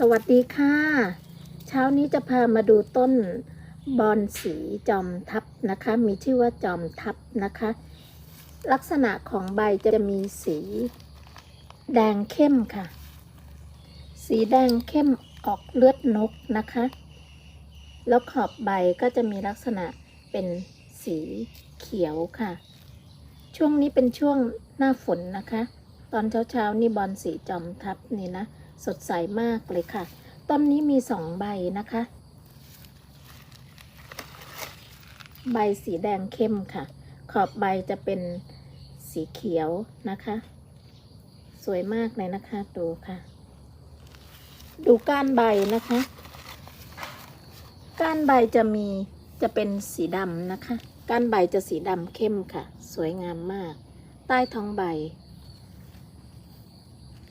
สวัสดีค่ะ เช้านี้จะพามาดูต้นบอนสีจอมทับนะคะ มีชื่อว่าจอมทับนะคะ ลักษณะของใบจะมีสี แดงเข้มค่ะ สีแดงเข้มออกเลือดนกนะคะ แล้วขอบใบก็จะมีลักษณะเป็นสีเขียวค่ะ ช่วงนี้เป็นช่วงหน้าฝนนะคะ ตอนเช้าๆนี่บอลสีจอมทับนี่นะ สดใสมากเลยค่ะ ต้นนี้มีสองใบนะคะ ใบสีแดงเข้มค่ะ ขอบใบจะเป็นสีเขียวนะคะ สวยมากเลยนะคะดูค่ะ ดูก้านใบนะคะ ก้านใบจะมีจะเป็นสีดำนะคะ ก้านใบจะสีดำเข้มค่ะ สวยงามมาก ใต้ท้องใบ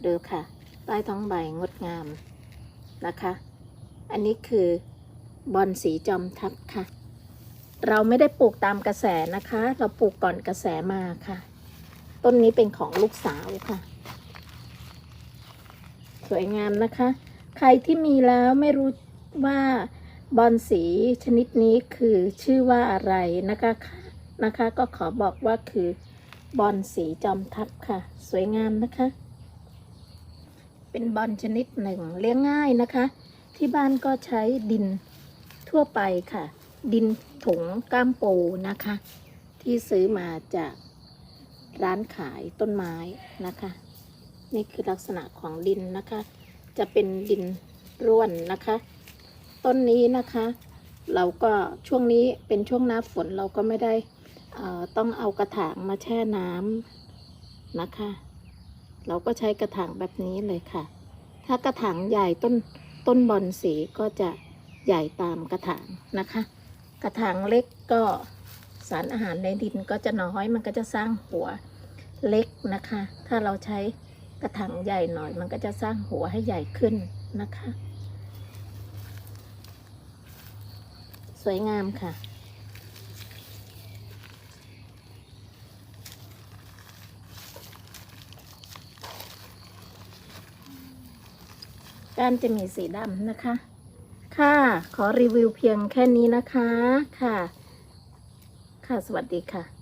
ดูค่ะ ใต้ท้องใบงดงามนะคะ อันนี้คือบอนสีจอมทับค่ะ เราไม่ได้ปลูกตามกระแสนะคะ เราปลูกก่อนกระแสมาค่ะ ต้นนี้เป็นของลูกสาวค่ะ สวยงามนะคะ ใครที่มีแล้วไม่รู้ว่าบอนสีชนิดนี้คือชื่อว่าอะไรนะคะนะคะ ก็ขอบอกว่าคือบอนสีจอมทับค่ะ สวยงามนะคะ เป็นบอลชนิดหนึ่งเลี้ยงง่ายนะคะ ที่บ้านก็ใช้ดินทั่วไปค่ะ ดินถุงก้ามปูนะคะ ที่ซื้อมาจากร้านขายต้นไม้นะคะ นี่คือลักษณะของดินนะคะ จะเป็นดินร่วนนะคะ ต้นนี้นะคะ เราก็ช่วงนี้เป็นช่วงหน้าฝนเราก็ไม่ได้อ่อต้องเอากระถางมาแช่น้ำนะคะ เราก็ใช้กระถางแบบนี้เลยค่ะ ถ้ากระถางใหญ่ต้นต้นบอนสีก็จะใหญ่ตามกระถางนะคะ กระถางเล็กก็สารอาหารในดินก็จะน้อยมันก็จะสร้างหัวเล็กนะคะ ถ้าเราใช้กระถางใหญ่หน่อย มันก็จะสร้างหัวให้ใหญ่ขึ้นนะคะ สวยงามค่ะ ก้านจะมีสีดำนะคะ ค่ะ ขอรีวิวเพียงแค่นี้นะคะ ค่ะ ค่ะ สวัสดีค่ะ